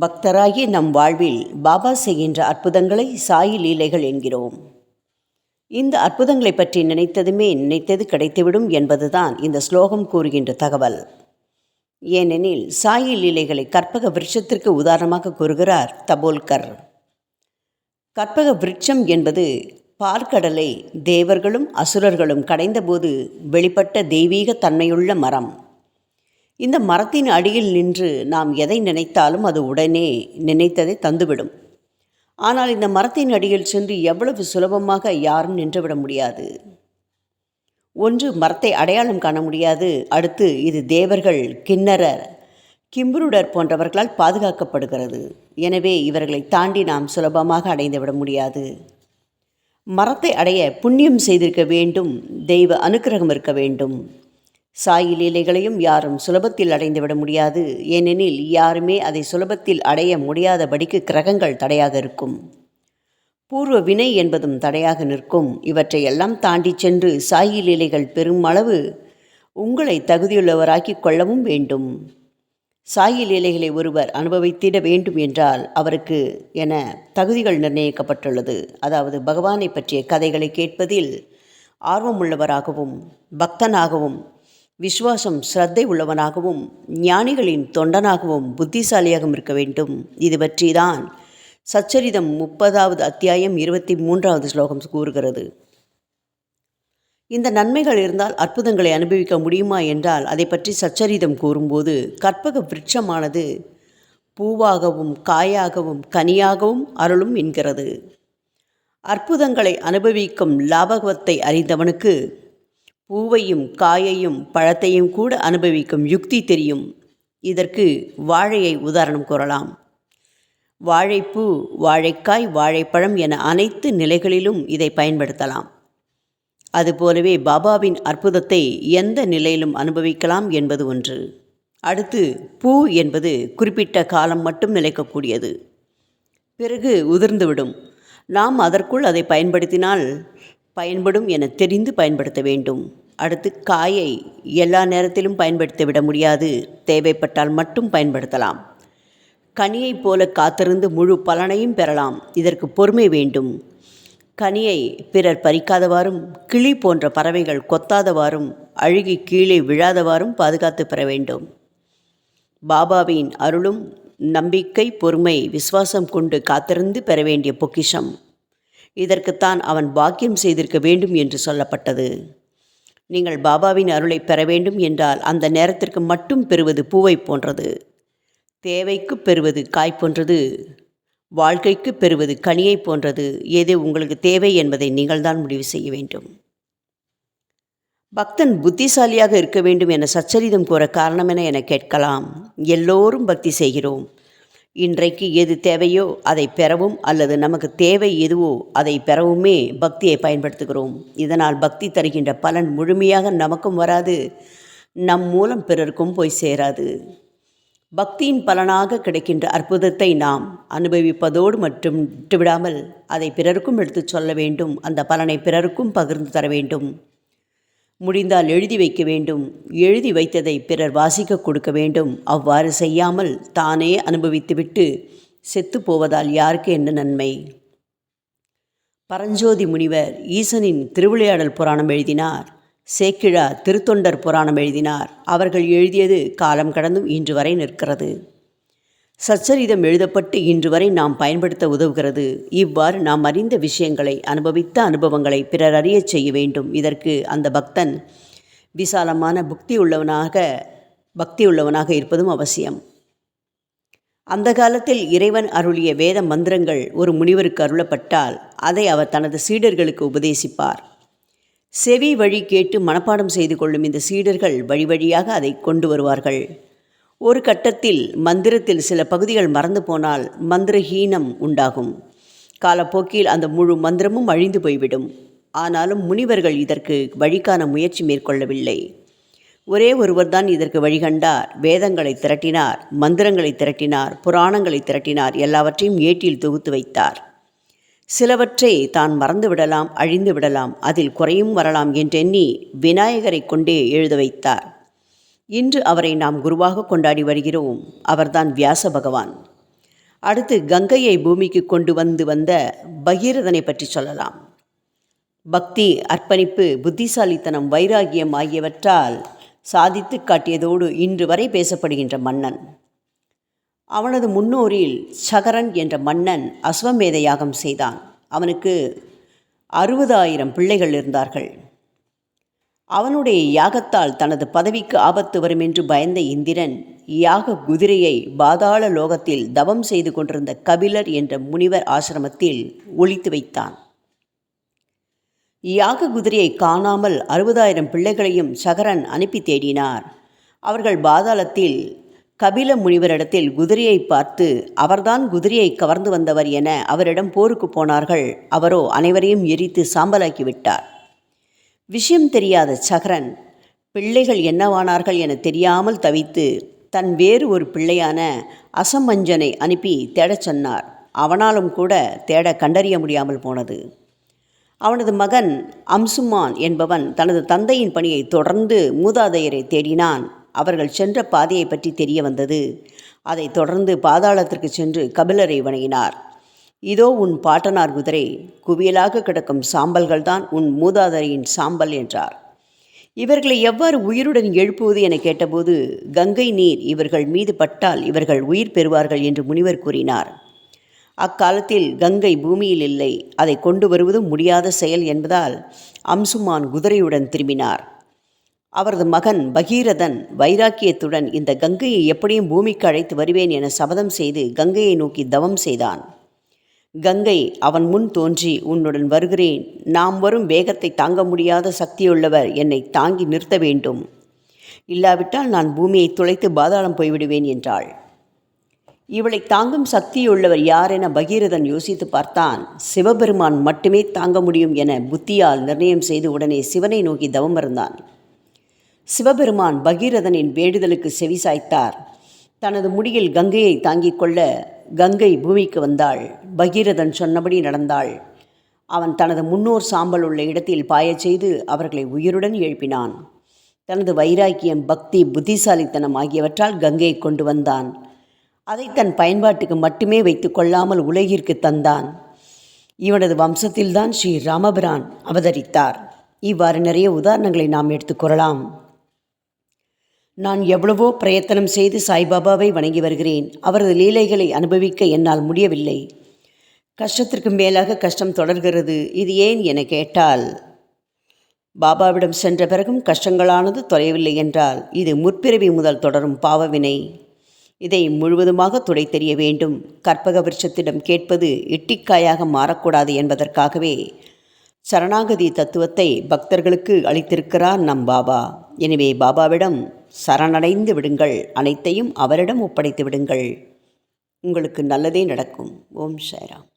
பக்தராகி நம் வாழ்வில் பாபா செய்கின்ற அற்புதங்களை சாயி லீலைகள் என்கிறோம். இந்த அற்புதங்களை பற்றி நினைத்ததுமே நினைத்தது கிடைத்துவிடும் என்பதுதான் இந்த ஸ்லோகம் கூறுகின்ற தகவல். ஏனெனில் சாயி லீலைகளை கற்பக விருட்சத்திற்கு உதாரணமாக கூறுகிறார் தபோல்கர். கற்பக விருட்சம் என்பது பாற்கடலை தேவர்களும் அசுரர்களும் கடைந்தபோது வெளிப்பட்ட தெய்வீக தன்மையுள்ள மரம். இந்த மரத்தின் அடியில் நின்று நாம் எதை நினைத்தாலும் அது உடனே நினைத்ததை தந்துவிடும். ஆனால் இந்த மரத்தின் அடியில் சென்று எவ்வளவு சுலபமாக யாரும் நின்றுவிட முடியாது. ஒன்று மரத்தை அடையாளம் காண முடியாது. அடுத்து இது தேவர்கள் கிண்ணறர் கிம்புருடர் போன்றவர்களால் பாதுகாக்கப்படுகிறது. எனவே இவர்களை தாண்டி நாம் சுலபமாக அடைந்துவிட முடியாது. மரத்தை அடைய புண்ணியம் செய்திருக்க வேண்டும். தெய்வ அனுக்கிரகம் இருக்க வேண்டும். சாயி லீலைகளையும் யாரும் சுலபத்தில் அடைந்துவிட முடியாது. ஏனெனில் யாருமே அதை சுலபத்தில் அடைய முடியாதபடிக்கு கிரகங்கள் தடையாக இருக்கும். பூர்வ வினை என்பதும் தடையாக நிற்கும். இவற்றை எல்லாம் தாண்டி சென்று சாயி லீலைகள் பெரும் அளவு உங்களை தகுதியுள்ளவராக்கிக் கொள்ளவும் வேண்டும். சாயி லீலைகளை ஒருவர் அனுபவித்திட வேண்டும் என்றால் அவருக்கு என தகுதிகள் நிர்ணயிக்கப்பட்டுள்ளது. அதாவது பகவானை பற்றிய கதைகளை கேட்பதில் ஆர்வமுள்ளவராகவும் பக்தனாகவும் விசுவாசம் ஸ்ரத்தை உள்ளவனாகவும் ஞானிகளின் தொண்டனாகவும் புத்திசாலியாகவும் இருக்க வேண்டும். இது பற்றி தான் சச்சரிதம் முப்பதாவது அத்தியாயம் இருபத்தி மூன்றாவது ஸ்லோகம் கூறுகிறது. இந்த நன்மைகள் இருந்தால் அற்புதங்களை அனுபவிக்க முடியுமா என்றால் அதை பற்றி சச்சரிதம் கூறும்போது கற்பக விருட்சமானது பூவாகவும் காயாகவும் கனியாகவும் அருளும் என்கிறது. அற்புதங்களை அனுபவிக்கும் லாபகத்தை அறிந்தவனுக்கு பூவையும் காயையும் பழத்தையும் கூட அனுபவிக்கும் யுக்தி தெரியும். இதற்கு வாழையை உதாரணம் கூறலாம். வாழைப்பூ வாழைக்காய் வாழைப்பழம் என அனைத்து நிலைகளிலும் இதை பயன்படுத்தலாம். அதுபோலவே பாபாவின் அற்புதத்தை எந்த நிலையிலும் அனுபவிக்கலாம் என்பது ஒன்று. அடுத்து பூ என்பது குறிப்பிட்ட காலம் மட்டும் நிலைக்கக்கூடியது. பிறகு உதிர்ந்துவிடும். நாம் அதற்குள் அதை பயன்படுத்தினால் பயன்படும் என தெரிந்து பயன்படுத்த வேண்டும். அடுத்து காயை எல்லா நேரத்திலும் பயன்படுத்தி விட முடியாது. தேவைப்பட்டால் மட்டும் பயன்படுத்தலாம். கனியைப் போல காத்திருந்து முழு பலனையும் பெறலாம். இதற்கு பொறுமை வேண்டும். கனியை பிறர் பறிக்காதவாறும் கிளி போன்ற பறவைகள் கொத்தாதவாறும் அழுகி கீழே விழாதவாறும் பாதுகாத்து பெற வேண்டும். பாபாவின் அருளும் நம்பிக்கை பொறுமை விசுவாசம் கொண்டு காத்திருந்து பெற வேண்டிய பொக்கிஷம். இதற்குத்தான் அவன் பாக்கியம் செய்திருக்க வேண்டும் என்று சொல்லப்பட்டது. நீங்கள் பாபாவின் அருளை பெற வேண்டும் என்றால் அந்த நேரத்திற்கு மட்டும் பெறுவது பூவை போன்றது. தேவைக்கு பெறுவது காய் போன்றது. வாழ்க்கைக்கு பெறுவது கனியை போன்றது. எது உங்களுக்கு தேவை என்பதை நீங்கள்தான் முடிவு செய்ய வேண்டும். பக்தன் புத்திசாலியாக இருக்க வேண்டும் என சச்சரிதம் கூற காரணம் என என கேட்கலாம். எல்லோரும் பக்தி செய்கிறோம். இன்றைக்கு எது தேவையோ அதை பெறவும் அல்லது நமக்கு தேவை எதுவோ அதை பெறவுமே பக்தியை பயன்படுத்துகிறோம். இதனால் பக்தி தருகின்ற பலன் முழுமையாக நமக்கும் வராது. நம் மூலம் பிறருக்கும் போய் சேராது. பக்தியின் பலனாக கிடைக்கின்ற அற்புதத்தை நாம் அனுபவிப்பதோடு மட்டும் விட்டுவிடாமல் அதை பிறருக்கும் எடுத்துச் சொல்ல வேண்டும். அந்த பலனை பிறருக்கும் பகிர்ந்து தர வேண்டும். முடிந்தால் எழுதி வைக்க வேண்டும். எழுதி வைத்ததை பிறர் வாசிக்க கொடுக்க வேண்டும். அவ்வாறு செய்யாமல் தானே அனுபவித்துவிட்டு செத்து போவதால் யாருக்கு என்ன நன்மை? பரஞ்சோதி முனிவர் ஈசனின் திருவிளையாடல் புராணம் எழுதினார். சேக்கிழா திருத்தொண்டர் புராணம் எழுதினார். அவர்கள் எழுதியது காலம் கடந்தும் இன்று வரை நிற்கிறது. சச்சரிதம் எழுதப்பட்டு இன்று வரை நாம் பயன்படுத்த உதவுகிறது. இவ்வாறு நாம் அறிந்த விஷயங்களை அனுபவித்த அனுபவங்களை பிறர் அறியச் செய்ய வேண்டும். இதற்கு அந்த பக்தன் விசாலமான புக்தி உள்ளவனாக பக்தி உள்ளவனாக இருப்பதும் அவசியம். அந்த காலத்தில் இறைவன் அருளிய வேத மந்திரங்கள் ஒரு முனிவருக்கு அருளப்பட்டால் அதை அவர் தனது சீடர்களுக்கு உபதேசிப்பார். செவி வழி கேட்டு மனப்பாடம் செய்து கொள்ளும் இந்த சீடர்கள் வழி வழியாக அதை கொண்டு வருவார்கள். ஒரு கட்டத்தில் மந்திரத்தில் சில பகுதிகள் மறந்து போனால் மந்திரஹீனம் உண்டாகும். காலப்போக்கில் அந்த முழு மந்திரமும் அழிந்து போய்விடும். ஆனாலும் முனிவர்கள் இதற்கு வழிக்கான முயற்சி மேற்கொள்ளவில்லை. ஒரே ஒருவர்தான் இதற்கு வழிகண்டார் வேதங்களை திரட்டினார் மந்திரங்களை திரட்டினார் புராணங்களை திரட்டினார் எல்லாவற்றையும் ஏட்டில் தொகுத்து வைத்தார். சிலவற்றை தான் மறந்து விடலாம் அழிந்து விடலாம் அதில் குறையும் வரலாம் என்றெண்ணி விநாயகரை கொண்டே எழுத வைத்தார். இன்று அவரை நாம் குருவாக கொண்டாடி வருகிறோம். அவர்தான் வியாச பகவான். அடுத்து கங்கையை பூமிக்கு கொண்டு வந்து வந்த பகீரதனை பற்றி சொல்லலாம். பக்தி அர்ப்பணிப்பு புத்திசாலித்தனம் வைராகியம் ஆகியவற்றால் சாதித்து காட்டியதோடு இன்று வரை பேசப்படுகின்ற மன்னன். அவனது முன்னோரில் சகரன் என்ற மன்னன் அஸ்வமேத யாகம் செய்தான். அவனுக்கு அறுபதாயிரம் பிள்ளைகள் இருந்தார்கள். அவனுடைய யாகத்தால் தனது பதவிக்கு ஆபத்து வரும் என்று பயந்த இந்திரன் யாக குதிரையை பாதாள லோகத்தில் தவம் செய்து கொண்டிருந்த கபிலர் என்ற முனிவர் ஆசிரமத்தில் ஒழித்து வைத்தான். யாக குதிரையை காணாமல் அறுபதாயிரம் பிள்ளைகளையும் சகரன் அனுப்பி தேடினார். அவர்கள் பாதாளத்தில் கபில முனிவரிடத்தில் குதிரையை பார்த்து அவர்தான் குதிரையை கவர்ந்து வந்தவர் என அவரிடம் போருக்கு போனார்கள். அவரோ அனைவரையும் எரித்து சாம்பலாக்கி விட்டார். விஷயம் தெரியாத சகரன் பிள்ளைகள் என்னவானார்கள் என தெரியாமல் தவித்து தன் வேறு ஒரு பிள்ளையான அசமஞ்சனை அனுப்பி தேடச் சொன்னார். அவனாலும் கூட தேட கண்டறிய முடியாமல் போனது. அவனது மகன் அம்சுமான் என்பவன் தனது தந்தையின் பணியை தொடர்ந்து மூதாதையரை தேடினான். அவர்கள் சென்ற பாதையை பற்றி தெரிய வந்தது. அதைத் தொடர்ந்து பாதாளத்திற்கு சென்று கபிலரை வணங்கினார். இதோ உன் பாட்டனார் குதிரை குவியலாக கிடக்கும் சாம்பல்கள்தான் உன் மூதாதரையின் சாம்பல் என்றார். இவர்களை எவ்வாறு உயிருடன் எழுப்புவது என கேட்டபோது கங்கை நீர் இவர்கள் மீது பட்டால் இவர்கள் உயிர் பெறுவார்கள் என்று முனிவர் கூறினார். அக்காலத்தில் கங்கை பூமியில் இல்லை அதை கொண்டு வருவதும் முடியாத செயல் என்பதால் அம்சுமான் குதிரையுடன் திரும்பினார். அவரது மகன் பகீரதன் வைராக்கியத்துடன் இந்த கங்கையை எப்படியும் பூமிக்கு அழைத்து வருவேன் என சபதம் செய்து கங்கையை நோக்கி தவம் செய்தான். கங்கை அவன் முன் தோன்றி உன்னுடன் வருகிறேன். நாம் வரும் வேகத்தை தாங்க முடியாத சக்தியுள்ளவர். என்னை தாங்கி நிறுத்த வேண்டும். இல்லாவிட்டால் நான் பூமியை துளைத்து பாதாளம் போய்விடுவேன் என்றாள். இவளை தாங்கும் சக்தியுள்ளவர் யார் என பகீரதன் யோசித்து பார்த்தான். சிவபெருமான் மட்டுமே தாங்க முடியும் என புத்தியால் நிர்ணயம் செய்து உடனே சிவனை நோக்கி தவம் இருந்தான். சிவபெருமான் பகீரதனின் வேண்டுதலுக்கு செவிசாய்த்தார் தனது முடியில் கங்கையை தாங்கிக் கொள்ள கங்கை பூமிக்கு வந்தாள். பகீரதன் சொன்னபடி நடந்தாள். அவன் தனது முன்னோர் சாம்பல் உள்ள இடத்தில் பாயச் செய்து அவர்களை உயிருடன் எழுப்பினான். தனது வைராக்கியம் பக்தி புத்திசாலித்தனம் ஆகியவற்றால் கங்கையை கொண்டு வந்தான். அதை தன் பயன்பாட்டுக்கு மட்டுமே வைத்து கொள்ளாமல் உலகிற்கு தந்தான். இவனது வம்சத்தில்தான் ஸ்ரீ ராமபிரான் அவதரித்தார். இவ்வாறு நிறைய உதாரணங்களை நாம் எடுத்துக்கொள்ளலாம் நான் எவ்வளவோ பிரயத்தனம் செய்து சாய்பாபாவை வணங்கி வருகிறேன். அவரது லீலைகளை அனுபவிக்க என்னால் முடியவில்லை. கஷ்டத்திற்கு மேலாக கஷ்டம் தொடர்கிறது. இது ஏன் என கேட்டால் பாபாவிடம் சென்ற பிறகும் கஷ்டங்களானது தொலையவில்லை என்றால் இது முற்பிறவி முதல் தொடரும் பாவவினை. இதை முழுவதுமாக துடை தெரிய வேண்டும். கற்பக விருட்சத்திடம் கேட்பது இட்டிக்காயாக மாறக்கூடாது என்பதற்காகவே சரணாகதி தத்துவத்தை பக்தர்களுக்கு அளித்திருக்கிறார் நம் பாபா. எனவே பாபாவிடம் சரணடைந்து விடுங்கள். அனைத்தையும் அவரிடம் ஒப்படைத்து விடுங்கள். உங்களுக்கு நல்லதே நடக்கும். ஓம் சாய்ராம்.